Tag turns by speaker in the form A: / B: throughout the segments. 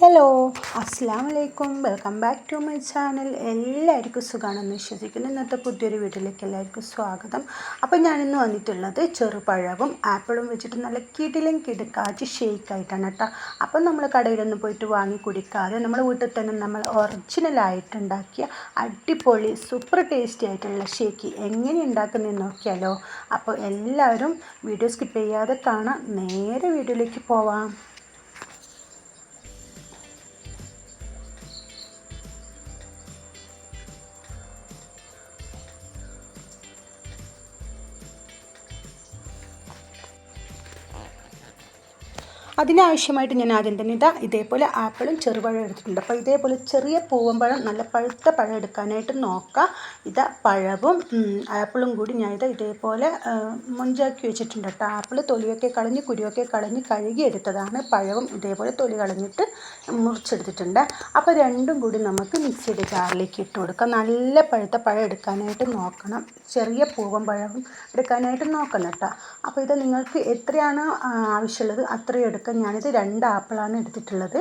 A: Hello അസ്സാം വലൈക്കും welcome back to my channel. എല്ലാവർക്കും സുഖമാണെന്ന് വിശ്വസിക്കുന്നു. ഇന്നത്തെ പുതിയൊരു വീട്ടിലേക്ക് എല്ലാവർക്കും സ്വാഗതം. അപ്പോൾ ഞാനിന്ന് വന്നിട്ടുള്ളത് ചെറുപഴവും ആപ്പിളും വെച്ചിട്ട് നല്ല കിടിലും കിടുക്കാച്ച് ഷേക്ക് ആയിട്ടാണ് കേട്ടോ. അപ്പം നമ്മൾ കടയിലൊന്നും പോയിട്ട് വാങ്ങി കുടിക്കാതെ നമ്മൾ വീട്ടിൽ തന്നെ നമ്മൾ ഒറിജിനലായിട്ടുണ്ടാക്കിയ അടിപൊളി സൂപ്പർ ടേസ്റ്റി ആയിട്ടുള്ള ഷേക്ക് എങ്ങനെ ഉണ്ടാക്കുന്നതെന്ന് നോക്കിയാലോ. അപ്പോൾ എല്ലാവരും വീഡിയോ സ്കിപ്പ് ചെയ്യാതെ കാണാം. നേരെ വീഡിയോയിലേക്ക് പോവാം. അതിനാവശ്യമായിട്ട് ഞാൻ ആദ്യം തന്നെ ഇതാ ഇതേപോലെ ആപ്പിളും ചെറുപഴം എടുത്തിട്ടുണ്ട്. അപ്പോൾ ഇതേപോലെ ചെറിയ പൂവമ്പഴം നല്ല പഴുത്ത പഴം എടുക്കാനായിട്ട് നോക്കാം. ഇതാ പഴവും ആപ്പിളും കൂടി ഞാൻ ഇത് ഇതേപോലെ മുഞ്ചാക്കി വെച്ചിട്ടുണ്ട് കേട്ടോ. ആപ്പിൾ തൊലിയൊക്കെ കളഞ്ഞ് കുരുവൊക്കെ കളഞ്ഞ് കഴുകി എടുത്തതാണ്. പഴവും ഇതേപോലെ തൊലി കളഞ്ഞിട്ട് മുറിച്ചെടുത്തിട്ടുണ്ട്. അപ്പോൾ രണ്ടും കൂടി നമുക്ക് മിക്സിയുടെ ജാറിലേക്ക് ഇട്ട് കൊടുക്കാം. നല്ല പഴുത്ത പഴം എടുക്കാനായിട്ട് നോക്കണം. ചെറിയ പൂവൻ പഴവും എടുക്കാനായിട്ട് നോക്കണം കേട്ടോ. അപ്പോൾ ഇത് നിങ്ങൾക്ക് എത്രയാണ് ആവശ്യമുള്ളത് അത്രയും എടുക്കാം. എടുക്കാം ഞാനിത് രണ്ട് ആപ്പിളാണ് എടുത്തിട്ടുള്ളത്.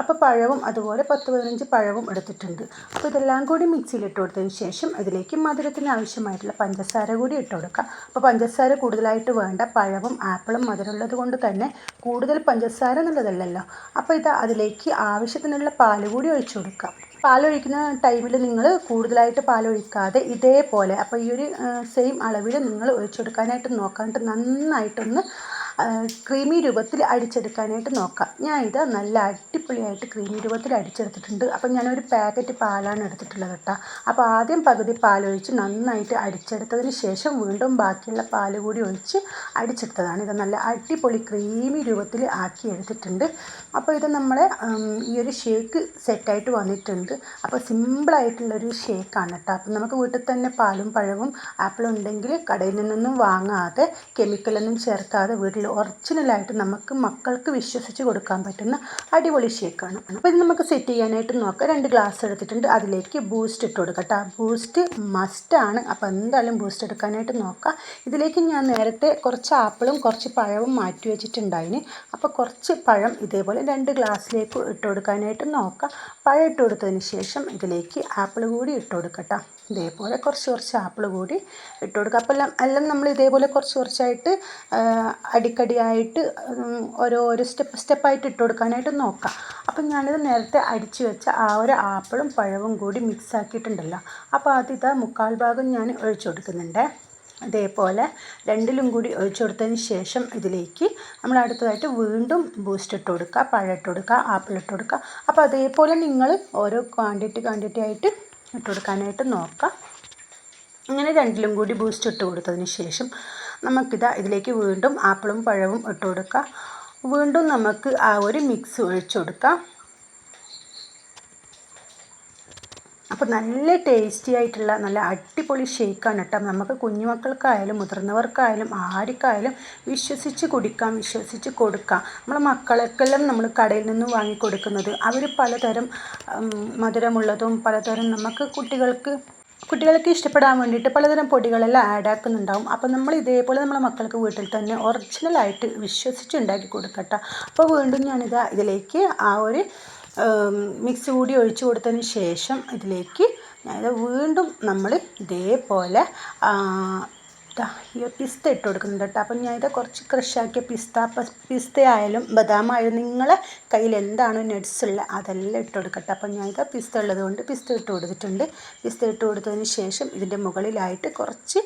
A: അപ്പോൾ പഴവും അതുപോലെ പത്ത് പതിനഞ്ച് പഴവും എടുത്തിട്ടുണ്ട്. അപ്പോൾ ഇതെല്ലാം കൂടി മിക്സിയിൽ ഇട്ട് കൊടുത്തതിന് ശേഷം അതിലേക്ക് മധുരത്തിന് ആവശ്യമായിട്ടുള്ള പഞ്ചസാര കൂടി ഇട്ട് കൊടുക്കാം. അപ്പോൾ പഞ്ചസാര കൂടുതലായിട്ട് വേണ്ട പഴവും ആപ്പിളും മധുരമുള്ളത് കൊണ്ട് തന്നെ കൂടുതൽ പഞ്ചസാര എന്നുള്ളതല്ലല്ലോ. അപ്പോൾ ഇത് അതിലേക്ക് ആവശ്യത്തിനുള്ള പാൽ കൂടി ഒഴിച്ചു കൊടുക്കാം. പാലൊഴിക്കുന്ന ടൈമിൽ നിങ്ങൾ കൂടുതലായിട്ട് പാലൊഴിക്കാതെ ഇതേപോലെ അപ്പോൾ ഈ ഒരു സെയിം അളവിൽ നിങ്ങൾ ഒഴിച്ചു കൊടുക്കാനായിട്ട് നോക്കാനായിട്ട് നന്നായിട്ടൊന്ന് ക്രീമി രൂപത്തിൽ അടിച്ചെടുക്കാനായിട്ട് നോക്കാം. ഞാൻ ഇത് നല്ല അടിപൊളിയായിട്ട് ക്രീമി രൂപത്തിൽ അടിച്ചെടുത്തിട്ടുണ്ട്. അപ്പം ഞാനൊരു പാക്കറ്റ് പാലാണ് എടുത്തിട്ടുള്ളത് കേട്ടോ. അപ്പോൾ ആദ്യം പകുതി പാലൊഴിച്ച് നന്നായിട്ട് അടിച്ചെടുത്തതിന് ശേഷം വീണ്ടും ബാക്കിയുള്ള പാൽ കൂടി ഒഴിച്ച് അടിച്ചെടുത്തതാണ്. ഇത് നല്ല അടിപൊളി ക്രീമി രൂപത്തിൽ ആക്കി എടുത്തിട്ടുണ്ട്. അപ്പോൾ ഇത് നമ്മളെ ഈ ഒരു ഷേക്ക് സെറ്റായിട്ട് വന്നിട്ടുണ്ട്. അപ്പോൾ സിമ്പിളായിട്ടുള്ളൊരു ഷേക്കാണ് കേട്ടോ. അപ്പം നമുക്ക് വീട്ടിൽ തന്നെ പാലും പഴവും ആപ്പിളും ഉണ്ടെങ്കിൽ കടയിൽ നിന്നൊന്നും വാങ്ങാതെ കെമിക്കലൊന്നും ചേർക്കാതെ വീട്ടിൽ ഒറിജിനലായിട്ട് നമുക്ക് മക്കൾക്ക് വിശ്വസിച്ച് കൊടുക്കാൻ പറ്റുന്ന അടിപൊളി ഷേക്കാണ് അപ്പോൾ ഇത് നമുക്ക് സെറ്റ് ചെയ്യാനായിട്ട് നോക്കാം. രണ്ട് ഗ്ലാസ് എടുത്തിട്ടുണ്ട്. അതിലേക്ക് ബൂസ്റ്റ് ഇട്ട് കൊടുക്കാം കേട്ടോ ബൂസ്റ്റ് മസ്റ്റാണ് അപ്പോൾ എന്തായാലും ബൂസ്റ്റ് എടുക്കാനായിട്ട് നോക്കാം. ഇതിലേക്ക് ഞാൻ നേരത്തെ കുറച്ച് ആപ്പിളും കുറച്ച് പഴവും മാറ്റി വെച്ചിട്ടുണ്ടായിന്. അപ്പോൾ കുറച്ച് പഴം ഇതേപോലെ രണ്ട് ഗ്ലാസ്സിലേക്ക് ഇട്ട് കൊടുക്കാനായിട്ട് നോക്കാം. പഴം ഇട്ട് കൊടുത്തതിന് ശേഷം ഇതിലേക്ക് ആപ്പിൾ കൂടി ഇട്ട് കൊടുക്കട്ടോ ഇതേപോലെ കുറച്ച് കുറച്ച് ആപ്പിൾ കൂടി ഇട്ട് കൊടുക്കുക അപ്പോൾ എല്ലാം എല്ലാം നമ്മൾ ഇതേപോലെ കുറച്ച് കുറച്ചായിട്ട് അടിക്കടിയായിട്ട് ഓരോ ഓരോ സ്റ്റെപ്പ് സ്റ്റെപ്പായിട്ട് ഇട്ട് കൊടുക്കാനായിട്ട് നോക്കാം. അപ്പം ഞാനിത് നേരത്തെ അടിച്ചു വെച്ച ആ ഒരു ആപ്പിളും പഴവും കൂടി മിക്സ് ആക്കിയിട്ടുണ്ടല്ലോ. അപ്പോൾ അതിതാ മുക്കാൽ ഭാഗം ഞാൻ ഒഴിച്ചു കൊടുക്കുന്നുണ്ട്. അതേപോലെ രണ്ടിലും കൂടി ഒഴിച്ചു കൊടുത്തതിന് ശേഷം ഇതിലേക്ക് നമ്മൾ അടുത്തതായിട്ട് വീണ്ടും ബൂസ്റ്റ് ഇട്ട് കൊടുക്കുക പഴം ഇട്ട് കൊടുക്കുക ആപ്പിൾ ഇട്ട് കൊടുക്കുക. അപ്പോൾ അതേപോലെ നിങ്ങൾ ഓരോ ക്വാണ്ടിറ്റി ക്വാണ്ടിറ്റി ആയിട്ട് ഇട്ട് കൊടുക്കാനായിട്ട് നോക്കാം. അങ്ങനെ രണ്ടിലും കൂടി ബൂസ്റ്റ് ഇട്ട് കൊടുത്തതിന് ശേഷം നമുക്കിതാ ഇതിലേക്ക് വീണ്ടും ആപ്പിളും പഴവും ഇട്ട് കൊടുക്കാം. വീണ്ടും നമുക്ക് ആ ഒരു മിക്സ് ഒഴിച്ചു കൊടുക്കാം. അപ്പോൾ നല്ല ടേസ്റ്റി ആയിട്ടുള്ള നല്ല അടിപൊളി ഷേക്കാണ് കേട്ടോ. നമുക്ക് കുഞ്ഞുമക്കൾക്കായാലും മുതിർന്നവർക്കായാലും ആർക്കായാലും വിശ്വസിച്ച് കുടിക്കാം വിശ്വസിച്ച് കൊടുക്കാം. നമ്മൾ മക്കൾക്കെല്ലാം നമ്മൾ കടയിൽ നിന്ന് വാങ്ങിക്കൊടുക്കുന്നത്. അവർ പലതരം മധുരമുള്ളതും പലതരം നമുക്ക് കുട്ടികൾക്ക് കുട്ടികൾക്ക് ഇഷ്ടപ്പെടാൻ വേണ്ടിയിട്ട് പലതരം പൊടികളെല്ലാം ആഡ് ആക്കുന്നുണ്ടാവും. അപ്പോൾ നമ്മൾ ഇതേപോലെ നമ്മളെ മക്കൾക്ക് വീട്ടിൽ തന്നെ ഒറിജിനലായിട്ട് വിശ്വസിച്ച് ഉണ്ടാക്കി കൊടുക്കട്ടെ. അപ്പോൾ വീണ്ടും ഞാനിതാ ഇതിലേക്ക് ആ ഒരു മിക്സ് കൂടി ഒഴിച്ച് കൊടുത്തതിന് ശേഷം ഇതിലേക്ക് ഞാനിത് വീണ്ടും നമ്മൾ ഇതേപോലെ ഈ പിസ്ത ഇട്ട് കൊടുക്കുന്നുണ്ട് കേട്ടോ. അപ്പം ഞാനിത് കുറച്ച് ക്രഷാക്കിയ പിസ്ത പിസ്ത ആയാലും ബദാം ആയാലും നിങ്ങളെ കയ്യിൽ എന്താണോ നട്ട്സ് ഉള്ളത് അതെല്ലാം ഇട്ട് കൊടുക്കട്ടെ. അപ്പം ഞാനിത് പിസ്ത ഉള്ളത് കൊണ്ട് പിസ്ത ഇട്ട് കൊടുത്തിട്ടുണ്ട്. പിസ്ത ഇട്ട് കൊടുത്തതിന് ശേഷം ഇതിന്റെ മുകളിലായിട്ട് കുറച്ച്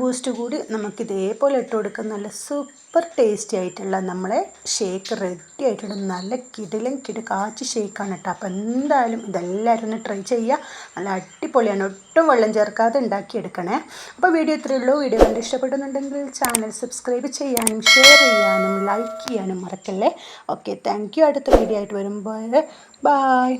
A: ബൂസ്റ്റ് കൂടി നമുക്ക് ഇതേപോലെ ഇട്ട് കൊടുക്കാം നല്ല സൂപ്പർ ടേസ്റ്റി ആയിട്ടുള്ള നമ്മളെ ഷേക്ക് റെഡി ആയിട്ടുള്ള നല്ല കിടിലും കിടുകാച്ചി ഷേക്കാണ് കേട്ടോ. അപ്പോൾ എന്തായാലും ഇതെല്ലാവരും ഒന്ന് ട്രൈ ചെയ്യുക. നല്ല അടിപൊളിയാണ്. ഒട്ടും വെള്ളം ചേർക്കാതെ ഉണ്ടാക്കിയെടുക്കണേ. അപ്പോൾ വീഡിയോ ഇത്രയേ ഉള്ളൂ. വീഡിയോ കണ്ട് ഇഷ്ടപ്പെടുന്നുണ്ടെങ്കിൽ ചാനൽ സബ്സ്ക്രൈബ് ചെയ്യാനും ഷെയർ ചെയ്യാനും ലൈക്ക് ചെയ്യാനും മറക്കല്ലേ? ഓക്കെ താങ്ക് യു അടുത്ത വീഡിയോ ആയിട്ട് വരുമ്പോൾ ബായ്